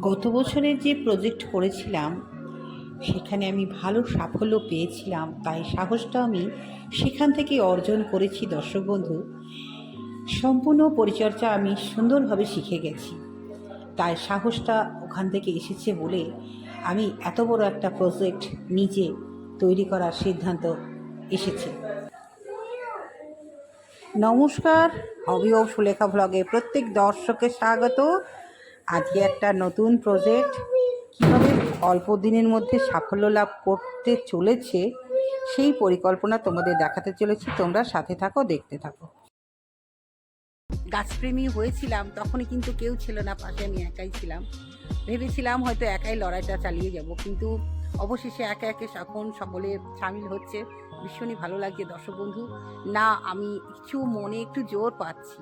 গত বছরের যে প্রজেক্ট করেছিলাম, সেখানে আমি ভালো সাফল্য পেয়েছিলাম, তাই সাহসটা আমি সেখান থেকে অর্জন করেছি দর্শক বন্ধু। সম্পূর্ণ পরিচর্যা আমি সুন্দরভাবে শিখে গেছি। তাই সাহসটা ওখান থেকে এসেছে বলে আমি এত বড় একটা প্রজেক্ট নিজে তৈরি করার সিদ্ধান্ত এসেছে। নমস্কার, হবি সুলেখা ব্লগে প্রত্যেক দর্শকের স্বাগত। আজকে একটা নতুন প্রজেক্ট কীভাবে অল্প দিনের মধ্যে সাফল্য লাভ করতে চলেছে, সেই পরিকল্পনা তোমাদের দেখাতে চলেছি। তোমরা সাথে থাকো, দেখতে থাকো। গাছপ্রেমী হয়েছিলাম, তখনই কিন্তু কেউ ছিল না, পাশে আমি একাই ছিলাম। ভেবেছিলাম হয়তো একাই লড়াইটা চালিয়ে যাব, কিন্তু অবশেষে একে একে সকল, সকলে সামিল হচ্ছে। ভীষণই ভালো লাগছে দর্শক বন্ধু। না, আমি কিছু মনে, একটু জোর পাচ্ছি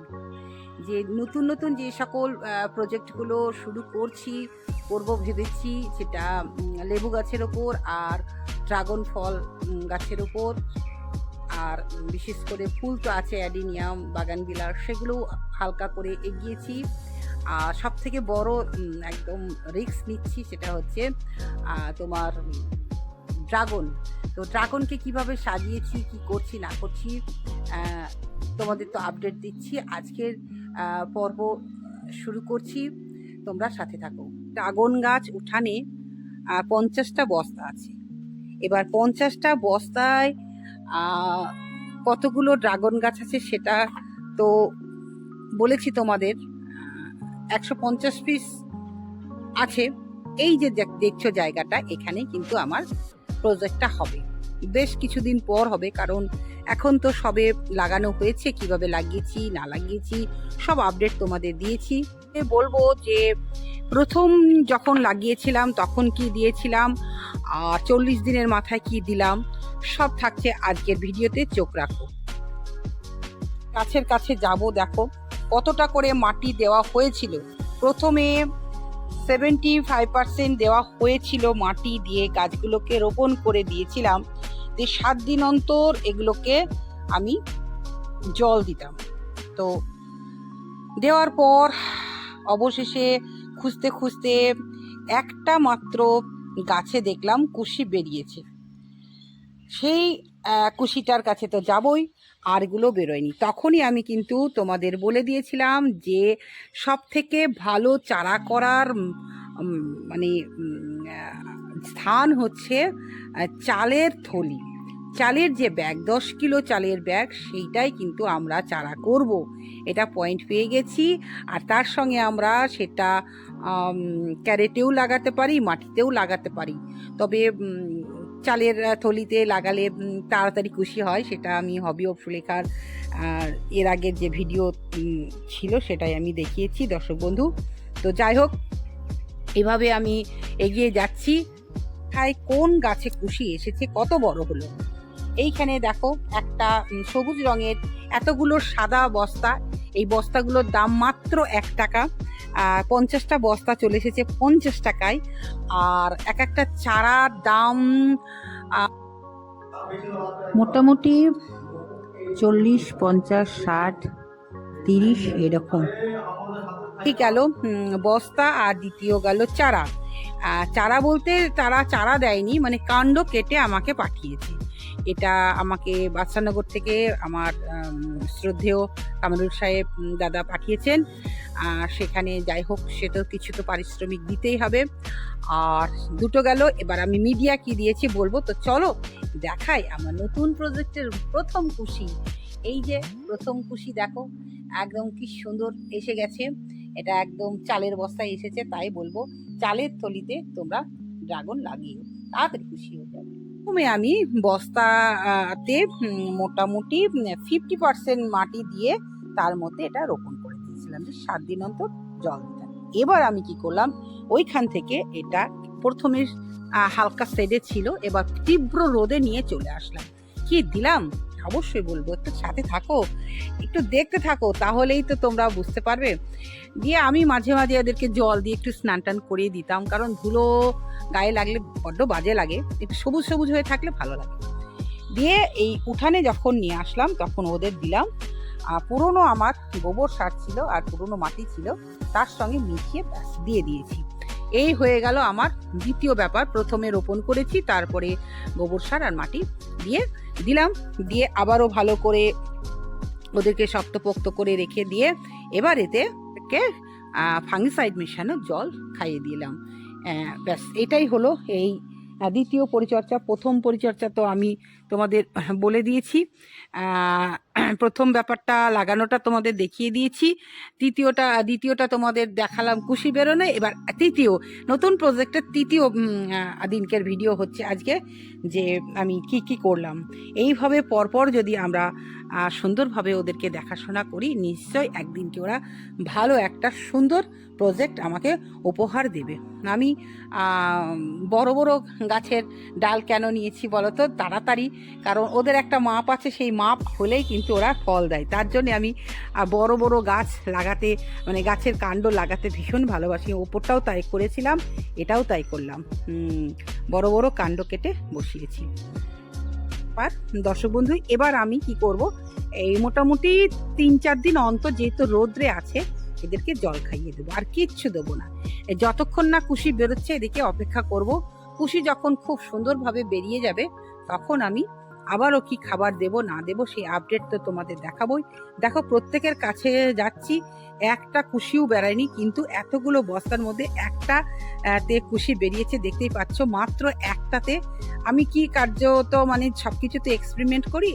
যে নতুন নতুন যে সকল প্রজেক্টগুলো শুরু করছি, করব ভেবেছি সেটা লেবু গাছের ওপর আর ড্রাগন ফল গাছের ওপর। আর বিশেষ করে ফুল তো আছে, অ্যাডিনিয়াম বাগানবিলার সেগুলো হালকা করে এগিয়েছি। আর সব থেকে বড় একদম রিস্ক নিচ্ছি সেটা হচ্ছে তোমার ড্রাগন। তো ড্রাগনকে কীভাবে সাজিয়েছি, কি করছি, না করছি তোমাদের তো আপডেট দিচ্ছি। আজকের পর্ব শুরু করছি। তোমরা সাথে থাকো। ড্রাগন গাছ উঠানে পঞ্চাশটা বস্তা আছে। এবার পঞ্চাশটা বস্তায় কতগুলো ড্রাগন গাছ আছে সেটা তো বলেছি তোমাদের। একশো পঞ্চাশ পিস আছে। এই যে দেখছ জায়গাটা, এখানে কিন্তু আমার প্রজেক্টটা হবে। বেশ কিছুদিন পর হবে, কারণ এখন তো সবে লাগানো হয়েছে, কীভাবে লাগিয়েছি, না লাগিয়েছি, সব আপডেট তোমাদের দিয়েছি। বলব যে, প্রথম যখন লাগিয়েছিলাম, তখন কি দিয়েছিলাম? আর চল্লিশ দিনের মাথায় কি দিলাম? সব থাকছে আজকের ভিডিওতে, চোখ রাখো। কাছের কাছে যাব, দেখো কতটা করে মাটি দেওয়া হয়েছিল। প্রথমে সেভেন্টি ফাইভ পার্সেন্ট দেওয়া হয়েছিল মাটি দিয়ে গাছগুলোকে রোপণ করে দিয়েছিলাম। যে সাত দিন অন্তর এগুলোকে আমি জল দিতাম। তো দেওয়ার পর অবশেষে খুঁজতে খুঁজতে একটা মাত্র গাছে দেখলাম কুশি বেরিয়েছে। সেই কুশিটার কাছে তো যাবই, আর এগুলো বেরোয়নি। তখনই আমি কিন্তু তোমাদের বলে দিয়েছিলাম যে সব থেকে ভালো চারা করার মানে স্থান হচ্ছে চালের থলি। চালের যে ব্যাগ, দশ কিলো চালের ব্যাগ, সেইটাই কিন্তু আমরা চারা করব। এটা পয়েন্ট পেয়ে গেছি। আর তার সঙ্গে আমরা সেটা ক্যারেটেও লাগাতে পারি, মাটিতেও লাগাতে পারি। তবে চালের থলিতে লাগালে তাড়াতাড়ি খুশি হয়, সেটা আমি হবি অফ সুলেখার এর আগের যে ভিডিও ছিল সেটাই আমি দেখিয়েছি, দর্শক বন্ধু। তো যাই হোক, এভাবে আমি এগিয়ে যাচ্ছি। কোথায় কোন গাছে কুশি এসেছে, কত বড় হলো? এইখানে দেখো একটা সবুজ রঙের এতগুলো সাদা বস্তা এই বস্তাগুলোর দাম মাত্র এক টাকা পঞ্চাশটা বস্তা চলে এসেছে পঞ্চাশ টাকায়। আর এক একটা চারার দাম মোটামুটি চল্লিশ, পঞ্চাশ, ষাট, তিরিশ এরকম। ঠিক গেল বস্তা আর দ্বিতীয় গেল চারা। চারা বলতে তারা চারা দেয়নি মানে কাণ্ড কেটে আমাকে পাঠিয়েছে। এটা আমাকে বাদশানগর থেকে আমার শ্রদ্ধেয় কামরুল সাহেব দাদা পাঠিয়েছেন। আর সেখানে যাই হোক, সে তো কিছু তো পারিশ্রমিক দিতেই হবে। আর দুটো গেল, এবার আমি মিডিয়া কি দিয়েছি বলব? তো চলো দেখাই আমার নতুন প্রজেক্টের প্রথম খুশি। এই যে প্রথম খুশি দেখো, একদম কি সুন্দর এসে গেছে। এটা একদম চালের বস্তায় এসেছে, তাই বলব, চালের থলিতে তোমরা ড্রাগন লাগিও তাড়াতাড়ি খুশি হয়ে যাবে। প্রথমে আমি বস্তাতে মোটামুটি ফিফটি পার্সেন্ট মাটি দিয়ে তার মধ্যে এটা রোপণ করে দিয়েছিলাম, যে সাত দিন অন্তর জল দিতাম। এবার আমি কি করলাম, ওইখান থেকে এটা প্রথমে হালকা সেডে ছিল, এবার তীব্র রোদে নিয়ে চলে আসলাম। কি দিলাম? অবশ্যই বলব, একটু সাথে থাকো, একটু দেখতে থাকো, তাহলেই তো তোমরা বুঝতে পারবে। দিয়ে আমি মাঝে মাঝে এদেরকে জল দিয়ে একটু স্নান টান করিয়ে দিতাম, কারণ ধুলো গায়ে লাগলে বড্ড বাজে লাগে, একটু সবুজ সবুজ হয়ে থাকলে ভালো লাগে। দিয়ে এই উঠানে যখন নিয়ে আসলাম, তখন ওদের দিলাম পুরনো আমার গোবর সার ছিল আর পুরনো মাটি ছিল, তার সঙ্গে মিশিয়ে দিয়ে দিয়েছি। এই হয়ে গেল আমার দ্বিতীয় ব্যাপার। প্রথমে রোপণ করেছি, তারপরে গোবর সার আর মাটি দিয়ে দিলাম। দিয়ে আবারও ভালো করে ওদেরকে শক্তপোক্ত করে রেখে দিয়ে এবার এতে ফাঙ্গিসাইড মেশানো জল খাইয়ে দিলাম। ব্যাস, এটাই হলো এই দ্বিতীয় পরিচর্যা। প্রথম পরিচর্যা তো আমি তোমাদের বলে দিয়েছি। প্রথম ব্যাপারটা লাগানোটা তোমাদের দেখিয়ে দিয়েছি। তৃতীয়টা, দ্বিতীয়টা তোমাদের দেখালাম কুশি বেরোনো। এবার তৃতীয়, নতুন প্রজেক্টের তৃতীয় দিনকের ভিডিও হচ্ছে আজকে যে আমি কি কি করলাম। এইভাবে পরপর যদি আমরা সুন্দরভাবে ওদেরকে দেখাশোনা করি নিশ্চয় একদিনকে ওরা ভালো একটা সুন্দর প্রজেক্ট আমাকে উপহার দেবে। আমি বড় বড় গাছের ডাল কেন নিয়েছি বলো তো তাড়াতাড়ি, কারণ ওদের একটা মাপ আছে, সেই মাপ হলেই কিন্তু ওরা ফল দেয়। তার জন্য আমি বড় বড় গাছ লাগাতে মানে গাছের কাণ্ড লাগাতে ভীষণ ভালোবাসি। ওপরটাও তাই করেছিলাম, এটাও তাই করলাম। বড় বড় কাণ্ড কেটে বসিয়েছি। আর দর্শক বন্ধু, এবার আমি কি করব? এই মোটামুটি তিন চার দিন অন্তর যেহেতু রোদ্রে আছে, এদেরকে জল খাইয়ে দেবো। আর কিচ্ছু দেবো না। যতক্ষণ না কুশি বেরোচ্ছে, এদিকে অপেক্ষা করব। কুশি যখন খুব সুন্দরভাবে বেরিয়ে যাবে, তখন আমি আবারও কি খাবার দেব, না দেব, সেই আপডেট তো তোমাদের দেখাবই। দেখো, প্রত্যেকের কাছে যাচ্ছি, একটা কুশিও বেড়ায়নি, কিন্তু এতগুলো বস্তার মধ্যে একটা তে কুশি বেরিয়েছে, দেখতেই পাচ্ছ, মাত্র একটাতে। আমি কি কার্যত মানে সব কিছুতে এক্সপেরিমেন্ট করি?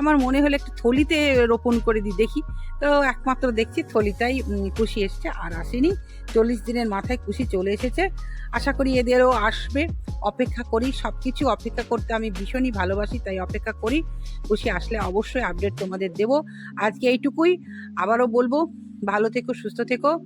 আমার মনে হলো একটু থলিতে রোপণ করে দিই দেখি। তো একমাত্র দেখছি থলিটাই খুশি কুশি এসছে আর আসেনি। চল্লিশ দিনের মাথায় কুশি চলে এসেছে। আশা করি এদেরও আসবে। অপেক্ষা করি সব কিছু অপেক্ষা করতে আমি ভীষণই ভালোবাসি, তাই অপেক্ষা করি। কুশি আসলে অবশ্যই আপডেট তোমাদের দেব। আজকে এইটুকুই। আবারও বলব, ভালো থেকো, সুস্থ থেকো।